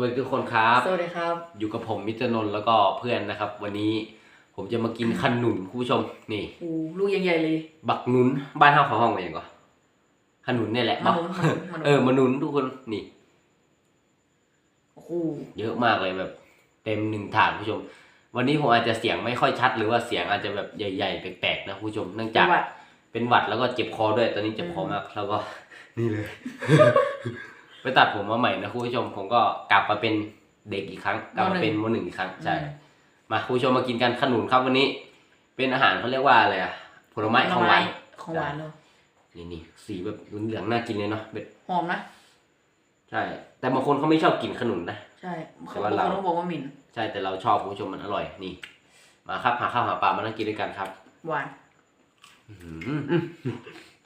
วัสดีทุกคนครับ สวัสดีครับ อยู่กับผมมิสเตอร์นนท์แล้วก็เพื่อนนะครับ วันนี้ผมจะมากินขนุนคุณผู้ชมนี่โอ้ลูกยังใหญ่เลย บักหนุนบ้านเฮาเขาห้องว่าอย่างก่อนขนุนเนี่ยแหละมะนุนมะนุนมะนุน เออมะนุนทุกคนนี่ โอ้โหเยอะมากเลยแบบ เต็มหนึ่งถาดคุณผู้ชม วันนี้ผมอาจจะเสียงไม่ค่อยชัด หรือว่าเสียงอาจจะแบบใหญ่ๆแปลกๆนะคุณผู้ชมเนื่องจัจางกหวัด เป็นหวัดแล้วก็เจ็บคอด้วยตอนนี้เจ็บคอมากแล้วก็ นี่เลย ไปตัดผมมาใหม่นะคุณผู้ชมผมก็กลับมาเป็นเด็กอีกครั้งกลับมาเป็นมหนึ่งอีกครั้งใช่มาคุณผู้ชมมากินกันขนุนครับวันนี้ เป็นอาหารเขาเรียกว่าอะไรอะผลไม้ของหวานของหวานเลยนี่นี่สีแบบเหลืองๆน่ากินเลยเนาะแบบหอมนะใช่ แต่บางคนเขาไม่ชอบกินขนุนนะใช่แต่เขาว่าบางเราคนต้องบอกว่าหมิ่นใช่แต่เราชอบคุณผู้ชมมันอร่อยนี่ มาครับหาข้าวหาปลามานั่งกินด้วยกันครับ หวานอื้อหืออื้อ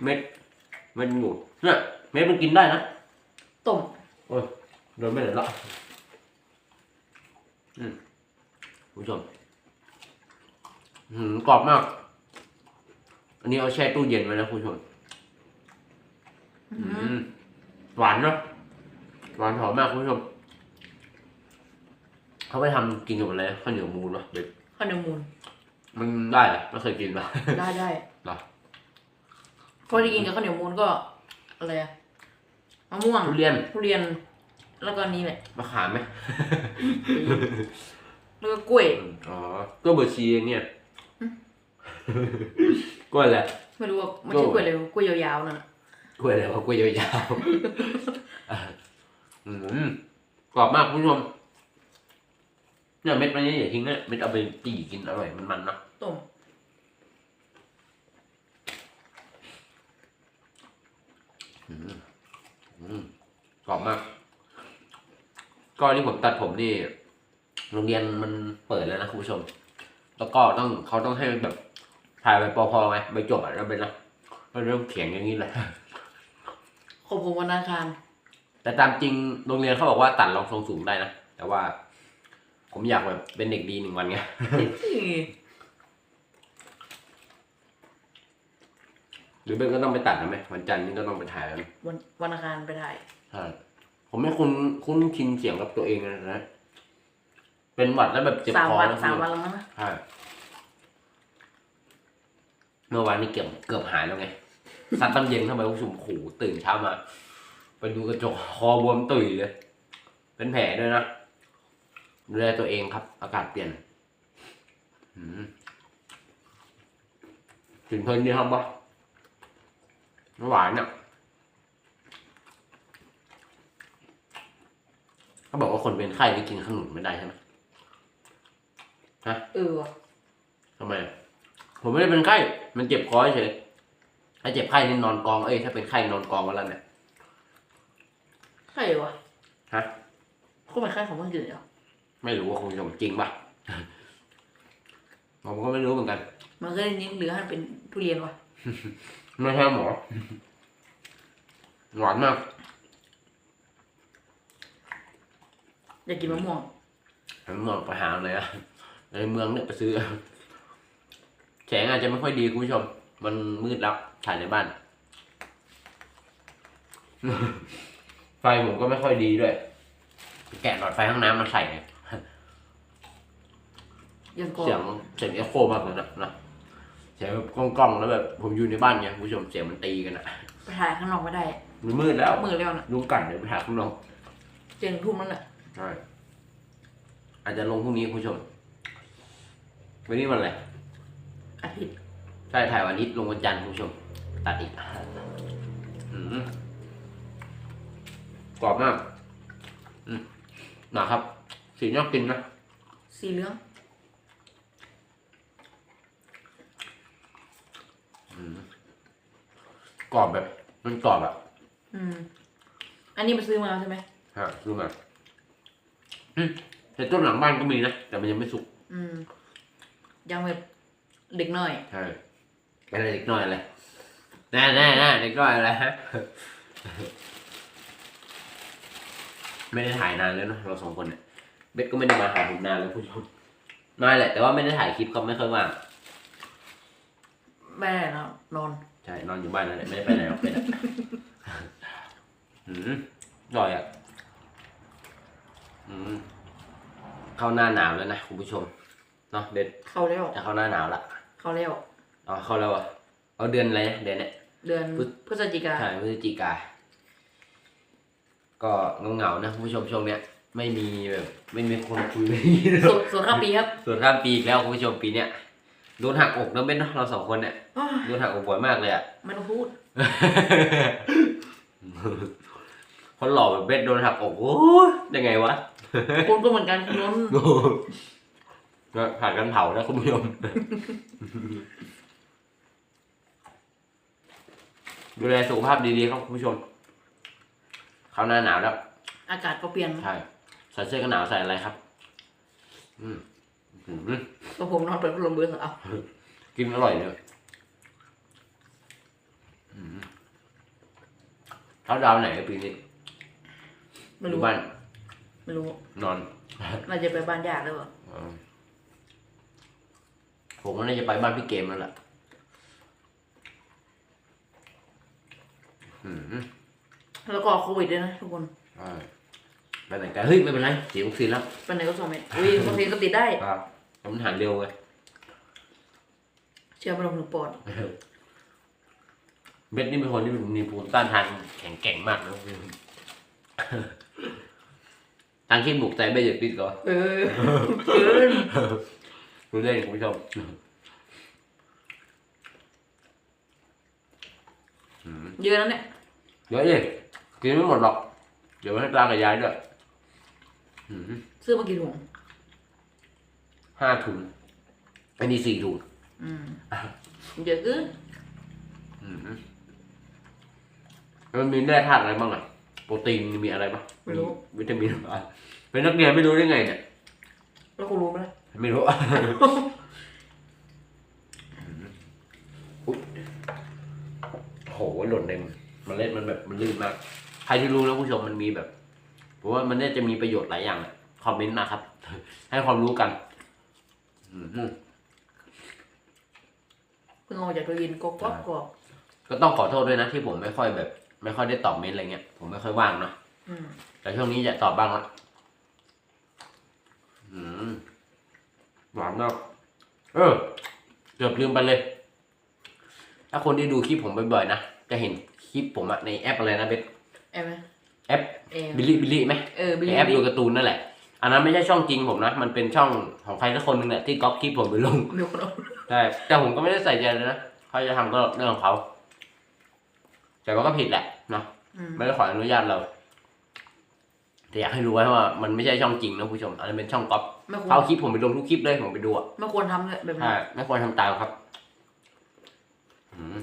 เม็ดเม็ดหมูเนี่ยเม็ดมันกินได้นะ ต้มโอ้ยโดนไม่ได้ละอืมคุณผู้ชมอื้อหือกรอบมาก อันนี้เอาแช่ตู้เย็นไว้นะคุณผู้ชมอือืมมหวานเนาะหวานหอมมากคุณผู้ชม เขาไปทำกินกับอะไรนะข้าวเหนียวมูนเนาะเด็กข้าวเหนียวมูนมันได้เหรอไม่เคยกินปะได้ได้เหรอ พอที่กินกับข้าวเหนียวมูนก็อะไรอะ มะม่วงทุเรียน ทุเรียน แล้วก็อันนี้แหละ มะขามไหม แล้วก็กล้วย อ๋อ ก็เบอร์ชีเนี่ยกล้วยแหละ ไม่รู้ว่าไม่ใช่กล้วยเลยกล้วยยาวๆนั่นน่ะกล้วยอะไรวะกล้วยยาวๆอะอืมกรอบมากคุณผู้ชมเนี่ยเม็ดมันนี่อย่าทิ้งนะเม็ดเอาไปจี่กินอร่อยมันมันๆเนาะต้มอืมอืม กรอบมากก็ที่ผมตัดผมนี่ โรงเรียนมันเปิดแล้วนะคุณผู้ชม แล้วก็ต้องเขาต้องให้แบบถ่ายไปปอพอไงไปจบอะแล้วเป็นนะมันเริ่มเขียงอย่างนี้เลยของผมวันอังคารแต่ตามจริงโรงเรียนเขาบอกว่าตัดรองทรงสูงได้นะแต่ว่า ผมอยากแบบเป็นเด็กดีหนึ่งวันไง หรือเป็นก็ต้องไปตัดนะไหมวันจันทร์นี่ก็ต้องไปถ่ายแล้ววันวันอังคารไปถ่ายใช่ผมไม่คุ้นคุ้นชินเสียงกับตัวเองเลยนะ เป็นหวัดแล้วแบบเจ็บสามคอวันแล้วสามวันแล้วมั้งนะใช่เมื่อวานนี้เกือบเกือบหายแล้วไงซัดตอนเย็นเข้าไปผู้ชมขู่ตื่นเช้ามา ไปดูกระจกคอบวมตุยเลย เป็นแผลด้วยนะดูแลตัวเองครับ อากาศเปลี่ยนอืมถึงเพลินดีครับปะ หวานเนี่ยเขาบอกว่าคนเป็นไข้ไม่กินขนุนไม่ได้ใช่ไหมเออว่ะทำไมอะผมไม่ได้เป็นไข้ มันเจ็บคอเฉยถ้าเจ็บไข้นี่นอนกอง เอ้ยถ้าเป็นไข้นอนกองวันละเนี่ยใช่ว่ะฮะเขาเป็นไข้ของมันอยู่เหรอไม่รู้ว่าคุณผู้ชมจริงปะผมก็ไม่รู้เหมือนกัน มันก็เลยนิ้นเหลือให้เป็นทุเรียนว่ะ ไม่ใช่หมอ หวานมาก อยากกินมะม่วงผมมองไปหาเลยอะในเมืองเนี่ยไปซื้อ แสงอาจจะไม่ค่อยดีคุณผู้ชม มันมืดแล้วถ่ายในบ้าน ไฟผมก็ไม่ค่อยดีด้วย แกะหลอดไฟห้องน้ำมาใส่ไงยังก่อเสียงเสียงเอ็โคมากเลยนะนะเสียงแบบกล้องๆแล้วแบบผมอยู่ในบ้านไงคุณผู้ชมเสียงมันตีกันอะไปถ่ายข้างนอกไม่ได้มันมืดแล้วมือแล้วนะลุงกันเดี๋ยวไปหาข้างนอกเจนทุ่มนั่นแหละใช่อาจจะลงพรุ่งนี้คุณผู้ชมวันนี้วันอะไรอาทิตย์ใช่ถ่ายวันอาทิตย์ลงวันจันทร์คุณผู้ชม ตัดอีกอืมกรอบมากอืมนะครับ สีน่ากินนะสีเหลือง กรอบแบบมันกรอบอะอืม อันนี้มาซื้อมาใช่ไหมฮะดูมาอืมแต่ต้นหลังบ้านก็มีนะ แต่มันยังไม่สุกอืม ยังแบบเด็กน้อย ใช่อะไรเด็กน้อยอะไรแน่แน่แน่เด็กน้อยอะไรฮะ ไม่ได้ถ่ายนานแล้วเนอะเราสองคนเนี่ยเบ็ดก็ไม่ได้มาหาผมนานแล้วคุณผู้ชมมาแหละแต่ว่าไม่ได้ถ่ายคลิปเขาไม่ค่อยว่าง แม่นะนอน ใช่นอนอยู่บ้านนั่นแหละไม่ได้ไปไหนหรอกเป็ดอะอืมอร่อยอะอเข้าหน้าหนาวแล้วนะคุณผู้ชมเนาะเด็ดเข้าแล้วจะเข้าหน้าหนาวละเข้าแล้วเอาเข้าแล้วอะเอาเดือนอะไรนะเดือนเนี้ยเดือนพฤพฤศจิกาใช่พฤศจิกา ก็เหงาๆนะคุณผู้ชมช่วงเนี้ยไม่มีแบบไม่มีคนคุยไม่มีเลยส่วนส่วนข้ามปีครับ ส่วนข้ามปีอีกแล้วคุณผู้ชมปีเนี้ย โดนหักอกนะเบ้นเนอะเราสองคนเนี่ยอ้าวโดนหักอกบ่อยมากเลยอะไม่ต้องพูด คนหล่อแบบเบ้นโดนหักอกโอ้ยยังไงวะ คุณก็เหมือนกันคุณนนท์ก็ผ่านกันเผานะคุณผู้ชมดูแลสุขภาพดีๆครับคุณผู้ชมเข้าหน้าหนาวแล้ว อากาศก็เปลี่ยน ใช่ ใส่เสื้อกันหนาวใส่อะไรครับ อืม อืมก็ผมนอนเปิดพัดลมเบอร์สามกินอร่อยเลยอืมเขาดาวไหนปีนี้ไม่อรู้ยู่บ้านไม่รู้นอนน่าจะไปบ้านญาติแล้วเปล่าเออผมก็น่าจะไปบ้านพี่เกมนั่นแหละอืมแล้วก็โควิดด้วยนะทุกคนใช่ไปไหนกันเฮ้ยไม่เป็นไรเสียวัคซีนแล้ว ไปไหนก็ส่งไม่อุ้ยบางทีก็ติดได้ ครับ ผมหันเร็วไงเชื้อมันลงถึงปอดเบ็ดนี่เป็นคนที่มีภูมิต้านทานแข็งแกร่งมากนะทางที่บุกใจไม่หยุดปิดก่อนเออเกินรู้เล่นคุณผู้ชมอืมเยอะแล้วเนี่ยเดี๋ยวดิกินไม่หมดหรอก เดี๋ยวให้ตากับยายด้วยอืมซื้อมากี่ถุง ห้าถุง อันนี้สี่ถุงอืมเยอะเกินอืมมันมีแร่ธาตุอะไรบ้างอะ โปรตีนมีอะไรบ้างไม่รู้ วิตามินอะไรเป็นนักเรียนไม่รู้ได้ไงเนี่ย แล้วคุณรู้ไหมล่ะไม่รู้อุ๊ยโหหล่นในเมันเล่นมันแบบมันลื่นมาก ใครที่รู้นะผู้ชมมันมีแบบผมว่ามันน่าจะมีประโยชน์หลายอย่างอะคอมเมนต์นะครับ ให้ความรู้กันอืม เพิ่งออกจากตัวเย็นกอกกอกกอกก็ต้องขอโทษด้วยนะที่ผมไม่ค่อยแบบ ไม่ค่อยได้ตอบเมนต์อะไรเงี้ยผมไม่ค่อยว่างเนาะอืมแต่ช่วงนี้จะตอบบ้างละอืมหวานมากเออเกือบลืมไปเลย ถ้าคนที่ดูคลิปผมบ่อยๆนะจะเห็นคลิปผมอะในแอปอะไรนะเบสเอ็มไหมแอปเอ็มบิลลี่บิลลี่ไหมเออบิลในลี่แอปดูการ์ตูนนั่นแหละ อันนั้นไม่ใช่ช่องจริงผมนะ มันเป็นช่องของใครสักคนหนึ่งแหละที่ก๊อปคลิปผมไปลงเดี๋ยวคนเอาใช่แต่ผมก็ไม่ได้ใส่ใจเลยนะเขาจะทำก็เรื่องของเขา แต่ว่าก็ผิดแหละเนาะอืมไม่ได้ขออนุญาตเรา แต่อยากให้รู้ไว้ว่ามันไม่ใช่ช่องจริงนะผู้ชม อันนั้นเป็นช่องก๊อปไม่ควรเขาเอาคลิปผมไปลงทุกคลิปเลยผมไปดูอะไม่ควรทำเลยแบบนั้ใช่นไม่ควรทำตามครับอืม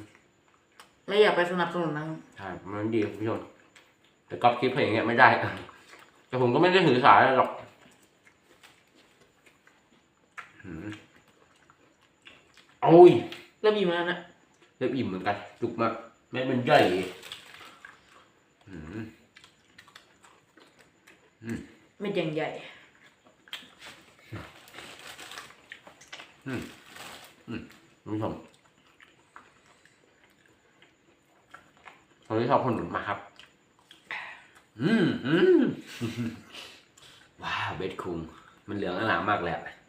แล้วอย่าไปสนับสนุนนะใช่มันไม่ดีคุณผู้ชมแต่ก๊อปคลิปเพลงอย่างเงี้ยไม่ได้ แต่ผมก็ไม่ได้ถือสายอะไรหรอก อืมโอ้ยเริ่มอยู่แล้วนะเริ่มอิ่มเหมือนกันจุกมากแม่มันใหญ่อืมเม็ดอย่างใหญ่คุณผู้ชมคนที่ชอบขนุนมาครับ อืมอืมว้าวเบสคุงมันเหลืองอลามมากเลยอะอืม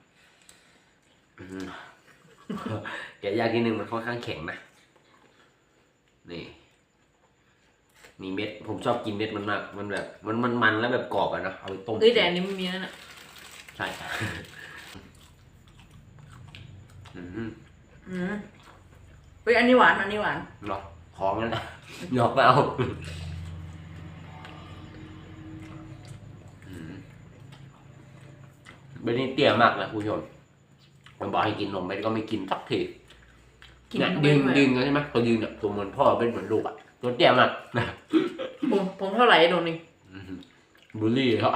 แกะยากนิดนึงมันค่อนข้างแข็งนะ นี่ มีเม็ด ผมชอบกินเม็ดมันมาก มันแบบ มันมันมันแล้วแบบกรอบอะเนอะเอาไปต้มเอ้ยแต่อันนี้ไม่มีนั่นน่ะใช่อืมอืมเฮ้ยอันนี้หวาน อันนี้หวานเนาะของนั่นนะหยอกไม่เอาอืมเบนนี่เตี้ยมากนะคุณผู้ชม มันบอกให้กินนมเบนก็ไม่กินสักทีกินเนี่ยไม่ยืนไหวยืนกันใช่ไหมตัวยืนเนี่ยตัวเหมือนพ่อเป็นเหมือนลูกอะตัวเตี้ยมากนะผมผมเท่าไหร่โดนนี่อืมบูลลี่เขา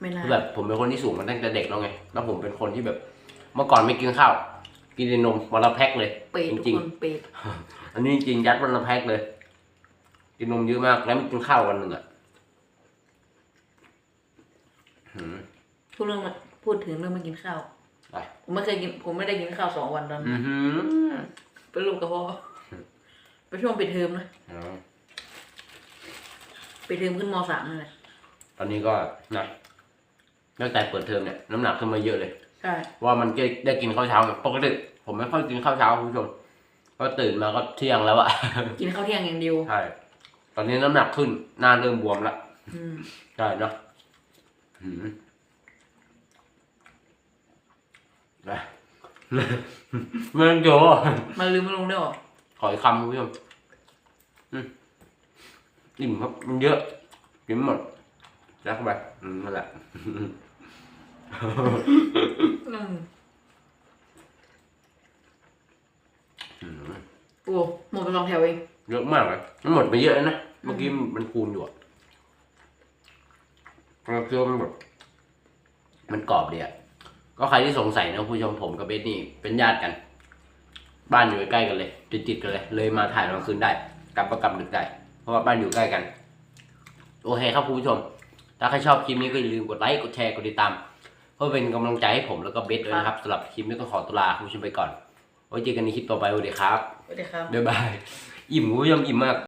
ไม่น่าคือแบบผมเป็นคนที่สูงมาตั้งแต่เด็กแล้วไง แล้วผมเป็นคนที่แบบ เมื่อก่อนไม่กินข้าว กินแต่นมวันละแพ็คเลยเปรตจทุกริงคนเปรตๆอันนี้จริงๆยัดวันละแพ็คเลย กินนมเยอะมากแล้วไม่กินข้าววันหนึ่งอะหืม พูดเรื่องมาพูดถึงเรื่องไม่กินข้าวไป ผมไม่เคยกินผมไม่ได้กินข้าวสองวันตอนนั้นอือหือเป็นลูกกระเพาะเป็นช่วงปิดเทอมนะเอาไปเทอมขึ้นมสามนั่นแหละตอนนี้ก็นะตั้งแต่เปิดเทอมเนี่ยน้ำหนักขึ้นมาเยอะเลย ใช่ ว่ามันได้ได้กินข้าวเช้าไงปกติผมไม่ค่อยกินข้าวเช้าคุณผู้ชมก็ตื่นมาก็เที่ยงแล้วอะ กินข้าวเที่ยงอย่างเดียวใช่ตอนนี้น้ำหนักขึ้นหน้าเริ่มบวมแล้วอืม ใช่เนาะหืม ไปไม่ต้องโยมันลืมไม่ลงได้หรอขออีกคำคุณผู้ชมอืมอิ่มครับมันเยอะกินไม่หมดแล้วเข้าไปอืมนั่นแหละอืมอืมโอ้หมดไปสองแถวเองเยอะมากเลยมันหมดไปเยอะเลยนะเมื่อกี้มันคูณอยู่อะเราเคี้ยวมันแบบมันกรอบดีอะ ก็ใครที่สงสัยนะผู้ชมผมกับเบสนี่เป็นญาติกัน บ้านอยู่ใกล้ๆกันเลย ติดๆกันเลย เลยมาถ่ายกลางคืนได้ กลับก็กลับดึกได้ เพราะว่าบ้านอยู่ใกล้กัน โอเคครับคุณผู้ชม ถ้าใครชอบคลิปนี้ก็อย่าลืมกดไลค์ กดแชร์ กดติดตาม เพื่อเป็นกำลังใจให้ผมแล้วก็เบสด้วยนะครับสำหรับคลิปนี้ก็ขอตัวลาคุณผู้ชมไปก่อน ไว้เจอกันในคลิปต่อไปสวัสดีครับสวัสดีครับบ๊ายบาย อิ่มคุณผู้ชมอิ่มมาก